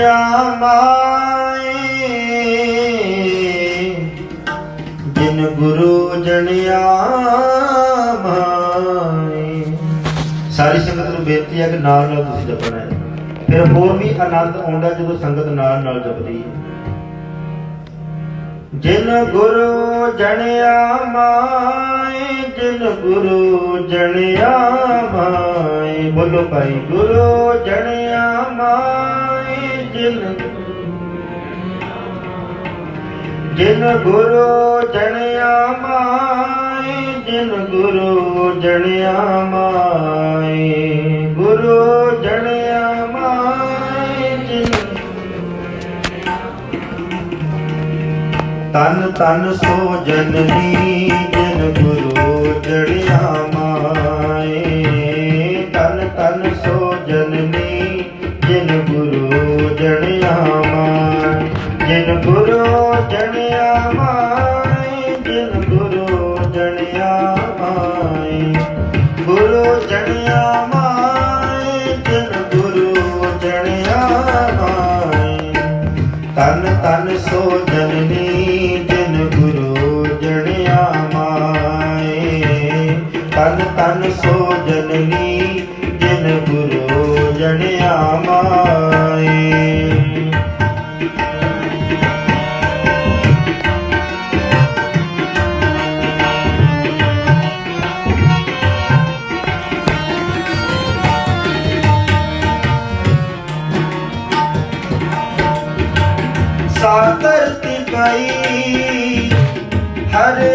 ਜਣਿਆ ਮਾਏ ਜਿਨ ਗੁਰੂ ਜਣਿਆ ਮਾਏ। ਸਾਰੀ ਸੰਗਤ ਨੂੰ ਬੇਨਤੀ ਹੈ ਕਿ ਨਾਲ ਨਾਲ ਤੁਸੀਂ ਜਪਣਾ ਹੈ। ਫਿਰ ਹੋਰ ਵੀ ਆਨੰਦ ਆਉਂਦਾ ਜਦੋਂ ਸੰਗਤ ਨਾਲ ਨਾਲ ਜਪਦੀ ਹੈ। ਜਿਨ ਗੁਰੂ ਜਣਿਆ ਮਾਏ, ਜਿਨ ਗੁਰੂ ਜਣਿਆ ਮਾਏ। ਬੋਲੋ ਭਾਈ, ਗੁਰੂ ਜਣਿਆ ਮਾਏ। ਜਿਨ ਜਿਨ ਗੁਰੂ ਜਣਿਆ ਮਾਏ, ਜਿਨ ਗੁਰੂ ਜਣਿਆ ਮਾਏ। ਗੁਰੂ ਜਣਿਆ ਮਾਏ, ਜਿਨ ਤਨ ਤਨ ਸੋ ਜਨਨੀ ਜਿਨ ਗੁਰੂ ਜੜਿਆ ਮਾਏ। ਤਨ ਤਨ ਸੋ ਜਨਨੀ ਜਿਨ ਗੁਰੂ ਜੜਿਆ ਮਾਏ ਜਿਨ ਗੁਰੂ ਜੜਿਆ ਮਾਈ ਜਿਨ ਗੁਰੂ ਜੜਿਆ ਮਾਈ ਗੁਰੂ ਜੜਿਆ ਮਾਈ ਜਿਨ ਗੁਰੂ ਜੜਿਆ ਮਾਈ ਤਨ ਤਨ ਸੋ ਜਨਨੀ ਜਿਨ ਗੁਰੂ ਜਣਿਆ ਮਾਈ ਤਨ ਤਨ ਸੋ ਜਨਨੀ ਸਾਤਰਤੀ ਪਈ। ਹਰਿਆ